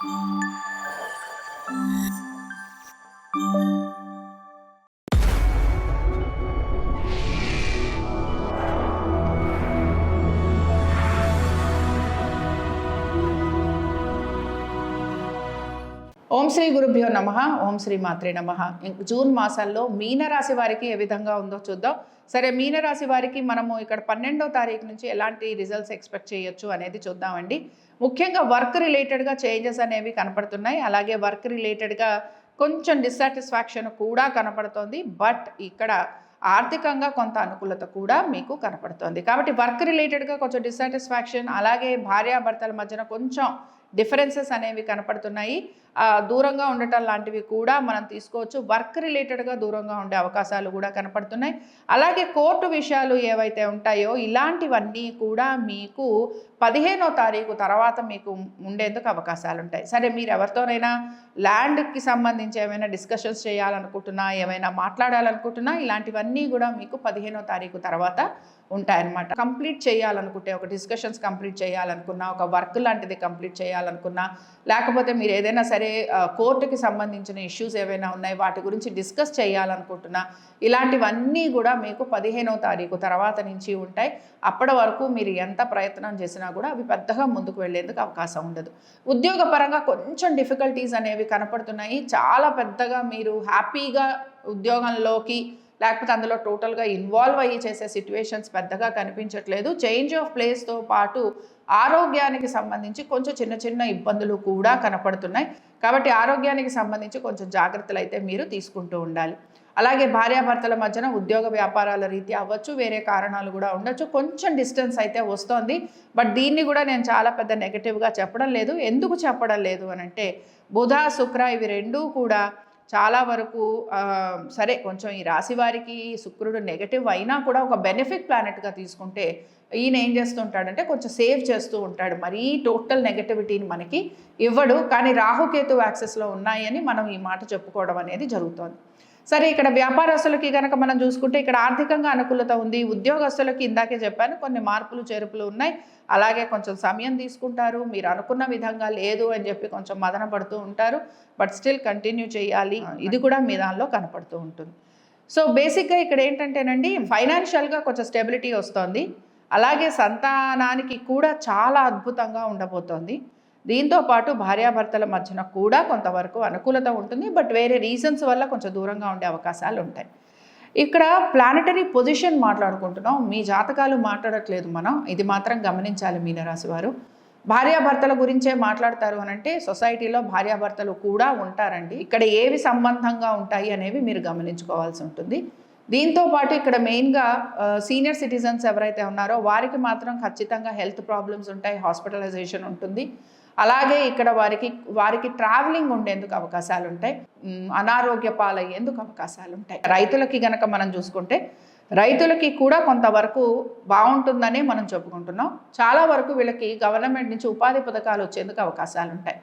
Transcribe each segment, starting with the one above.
Thank you. ఓం శ్రీ గురుభ్యో నమ ఓం శ్రీ మాత్రే నమ. జూన్ మాసాల్లో మీనరాశి వారికి ఏ విధంగా ఉందో చూద్దాం. సరే మీనరాశి వారికి మనము ఇక్కడ పన్నెండో తారీఖు నుంచి ఎలాంటి రిజల్ట్స్ ఎక్స్పెక్ట్ చేయొచ్చు అనేది చూద్దామండి. ముఖ్యంగా వర్క్ రిలేటెడ్గా చేంజెస్ అనేవి కనపడుతున్నాయి. అలాగే వర్క్ రిలేటెడ్గా కొంచెం డిస్సాటిస్ఫాక్షన్ కూడా కనపడుతోంది. బట్ ఇక్కడ ఆర్థికంగా కొంత అనుకూలత కూడా మీకు కనపడుతోంది. కాబట్టి వర్క్ రిలేటెడ్గా కొంచెం డిస్సాటిస్ఫాక్షన్ అలాగే భార్యాభర్తల మధ్యన కొంచెం డిఫరెన్సెస్ అనేవి కనపడుతున్నాయి. దూరంగా ఉండటం లాంటివి కూడా మనం తీసుకోవచ్చు. వర్క్ రిలేటెడ్గా దూరంగా ఉండే అవకాశాలు కూడా కనపడుతున్నాయి. అలాగే కోర్టు విషయాలు ఏవైతే ఉంటాయో ఇలాంటివన్నీ కూడా మీకు పదిహేనో తారీఖు తర్వాత మీకు ఉండేందుకు అవకాశాలు ఉంటాయి. సరే మీరు ఎవరితోనైనా ల్యాండ్కి సంబంధించి ఏమైనా డిస్కషన్స్ చేయాలనుకుంటున్నా ఏమైనా మాట్లాడాలనుకుంటున్నా ఇలాంటివన్నీ కూడా మీకు పదిహేనో తారీఖు తర్వాత ఉంటాయన్నమాట. కంప్లీట్ చేయాలనుకుంటే ఒక డిస్కషన్స్ కంప్లీట్ చేయాలనుకున్నా ఒక వర్క్ లాంటిది కంప్లీట్ చేయాలి చేయాలనుకున్నా. లేకపోతే మీరు ఏదైనా సరే కోర్టుకి సంబంధించిన ఇష్యూస్ ఏవైనా ఉన్నాయి వాటి గురించి డిస్కస్ చేయాలనుకుంటున్నా. ఇలాంటివన్నీ కూడా మీకు పదిహేనో తారీఖు తర్వాత నుంచి ఉంటాయి. అప్పటి వరకు మీరు ఎంత ప్రయత్నం చేసినా కూడా అవి పెద్దగా ముందుకు వెళ్ళేందుకు అవకాశం ఉండదు. ఉద్యోగపరంగా కొంచెం డిఫికల్టీస్ అనేవి కనపడుతున్నాయి. చాలా పెద్దగా మీరు హ్యాపీగా ఉద్యోగంలోకి లేకపోతే అందులో టోటల్గా ఇన్వాల్వ్ అయ్యి చేసే సిట్యువేషన్స్ పెద్దగా కనిపించట్లేదు. చేంజ్ ఆఫ్ ప్లేస్తో పాటు ఆరోగ్యానికి సంబంధించి కొంచెం చిన్న చిన్న ఇబ్బందులు కూడా కనపడుతున్నాయి. కాబట్టి ఆరోగ్యానికి సంబంధించి కొంచెం జాగ్రత్తలు అయితే మీరు తీసుకుంటూ ఉండాలి. అలాగే భార్యాభర్తల మధ్యన ఉద్యోగ వ్యాపారాల రీతి అవ్వచ్చు వేరే కారణాలు కూడా ఉండొచ్చు. కొంచెం డిస్టెన్స్ అయితే వస్తోంది. బట్ దీన్ని కూడా నేను చాలా పెద్ద నెగటివ్గా చెప్పడం లేదు. ఎందుకు చెప్పడం లేదు అని అంటే బుధ శుక్ర ఇవి రెండూ కూడా చాలా వరకు సరే కొంచెం ఈ రాశి వారికి శుక్రుడు నెగటివ్ అయినా కూడా ఒక బెనిఫిట్ ప్లానెట్గా తీసుకుంటే ఈయన ఏం చేస్తుంటాడంటే కొంచెం సేవ్ చేస్తూ ఉంటాడు. మరీ టోటల్ నెగటివిటీని మనకి ఇవ్వడు. కానీ రాహుకేతు యాక్సెస్లో ఉన్నాయని మనం ఈ మాట చెప్పుకోవడం అనేది జరుగుతోంది. సరే ఇక్కడ వ్యాపారస్తులకి కనుక మనం చూసుకుంటే ఇక్కడ ఆర్థికంగా అనుకూలత ఉంది. ఉద్యోగస్తులకి ఇందాకే చెప్పాను కొన్ని మార్పులు చేర్పులు ఉన్నాయి. అలాగే కొంచెం సమయం తీసుకుంటారు. మీరు అనుకున్న విధంగా లేదు అని చెప్పి కొంచెం మదన పడుతూ ఉంటారు. బట్ స్టిల్ కంటిన్యూ చేయాలి. ఇది కూడా మీ దానిలో కనపడుతూ ఉంటుంది. సో బేసిక్గా ఇక్కడ ఏంటంటేనండి ఫైనాన్షియల్గా కొంచెం స్టెబిలిటీ వస్తుంది. అలాగే సంతానానికి కూడా చాలా అద్భుతంగా ఉండబోతోంది. దీంతో పాటు భార్యాభర్తల మధ్యన కూడా కొంతవరకు అనుకూలత ఉంటుంది. బట్ వేరే రీజన్స్ వల్ల కొంచెం దూరంగా ఉండే అవకాశాలు ఉంటాయి. ఇక్కడ ప్లానటరీ పొజిషన్ మాట్లాడుకుంటున్నాం. మీ జాతకాలు మాట్లాడట్లేదు మనం. ఇది మాత్రం గమనించాలి మీనరాశి వారు. భార్యాభర్తల గురించే మాట్లాడతారు అని అంటే సొసైటీలో భార్యాభర్తలు కూడా ఉంటారండి. ఇక్కడ ఏవి సంబంధంగా ఉంటాయి అనేవి మీరు గమనించుకోవాల్సి ఉంటుంది. దీంతో పాటు ఇక్కడ మెయిన్గా సీనియర్ సిటిజన్స్ ఎవరైతే ఉన్నారో వారికి మాత్రం ఖచ్చితంగా హెల్త్ ప్రాబ్లమ్స్ ఉంటాయి హాస్పిటలైజేషన్ ఉంటుంది. అలాగే ఇక్కడ వారికి వారికి ట్రావెలింగ్ ఉండేందుకు అవకాశాలు ఉంటాయి అనారోగ్య పాలయ్యేందుకు అవకాశాలు ఉంటాయి రైతులకి గనక మనం చూసుకుంటే రైతులకి కూడా కొంతవరకు బాగుంటుందనే మనం చెప్పుకుంటున్నాం. చాలా వరకు వీళ్ళకి గవర్నమెంట్ నుంచి ఉపాధి పథకాలు వచ్చేందుకు అవకాశాలు ఉంటాయి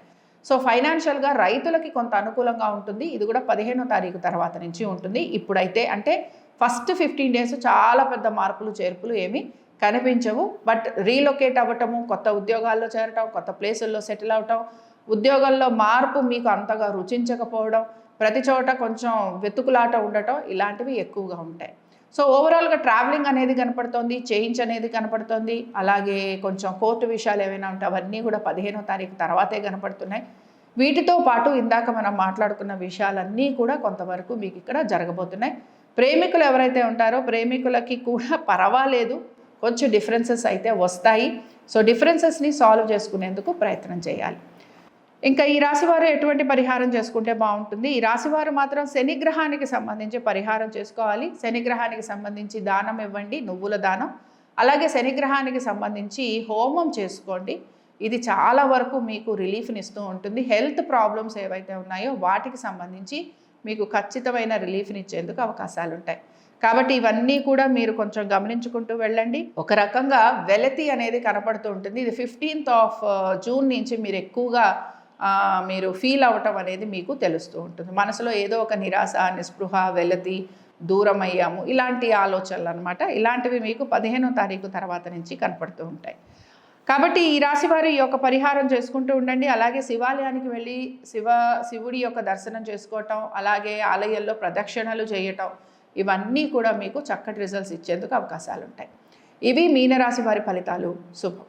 సో ఫైనాన్షియల్గా రైతులకి కొంత అనుకూలంగా ఉంటుంది. ఇది కూడా పదిహేనో తారీఖు తర్వాత నుంచి ఉంటుంది. ఇప్పుడైతే అంటే ఫస్ట్ ఫిఫ్టీన్ డేస్ చాలా పెద్ద మార్పులు చేర్పులు ఏమీ కనిపించవు. బట్ రీలొకేట్ అవ్వటము కొత్త ఉద్యోగాల్లో చేరటం కొత్త ప్లేసుల్లో సెటిల్ అవటం ఉద్యోగంలో మార్పు మీకు అంతగా రుచించకపోవడం ప్రతి చోట కొంచెం వెతుకులాట ఉండటం ఇలాంటివి ఎక్కువగా ఉంటాయి. సో ఓవరాల్గా ట్రావెలింగ్ అనేది కనపడుతోంది చేంజ్ అనేది కనపడుతోంది. అలాగే కొంచెం కోర్టు విషయాలు ఏమైనా ఉంటే అవన్నీ కూడా పదిహేనో తారీఖు తర్వాతే కనపడుతున్నాయి. వీటితో పాటు ఇందాక మనం మాట్లాడుకున్న విషయాలన్నీ కూడా కొంతవరకు మీకు ఇక్కడ జరగబోతున్నాయి. ప్రేమికులు ఎవరైతే ఉంటారో ప్రేమికులకి కూడా పర్వాలేదు. కొంచెం డిఫరెన్సెస్ అయితే వస్తాయి. సో డిఫరెన్సెస్ని సాల్వ్ చేసుకునేందుకు ప్రయత్నం చేయాలి. ఇంకా ఈ రాశివారు ఎటువంటి పరిహారం చేసుకుంటే బాగుంటుంది? ఈ రాశివారు మాత్రం శనిగ్రహానికి సంబంధించి పరిహారం చేసుకోవాలి. శనిగ్రహానికి సంబంధించి దానం ఇవ్వండి నువ్వుల దానం. అలాగే శనిగ్రహానికి సంబంధించి హోమం చేసుకోండి. ఇది చాలా వరకు మీకు రిలీఫ్ని ఇస్తూ ఉంటుంది. హెల్త్ ప్రాబ్లమ్స్ ఏవైతే ఉన్నాయో వాటికి సంబంధించి మీకు ఖచ్చితమైన రిలీఫ్ని ఇచ్చేందుకు అవకాశాలు ఉంటాయి కాబట్టి ఇవన్నీ కూడా మీరు కొంచెం గమనించుకుంటూ వెళ్ళండి. ఒక రకంగా వెలతి అనేది కనపడుతూ ఉంటుంది. ఇది ఫిఫ్టీన్త్ ఆఫ్ జూన్ నుంచి మీరు ఎక్కువగా మీరు ఫీల్ అవ్వటం అనేది మీకు తెలుస్తూ ఉంటుంది. మనసులో ఏదో ఒక నిరాశ నిస్పృహ వెలతి దూరం అయ్యాము ఇలాంటి ఆలోచనలు అనమాట ఇలాంటివి మీకు పదిహేనో తారీఖు తర్వాత నుంచి కనపడుతూ ఉంటాయి. కాబట్టి ఈ రాశి వారు ఈ యొక్క పరిహారం చేసుకుంటూ ఉండండి. అలాగే శివాలయానికి వెళ్ళి శివ శివుడి యొక్క దర్శనం చేసుకోవటం అలాగే ఆలయాల్లో ప్రదక్షిణలు చేయటం ఇవన్నీ కూడా మీకు చక్కటి రిజల్ట్స్ ఇచ్చేందుకు అవకాశాలు ఉంటాయి ఇవి మీనరాశి వారి ఫలితాలు. శుభం.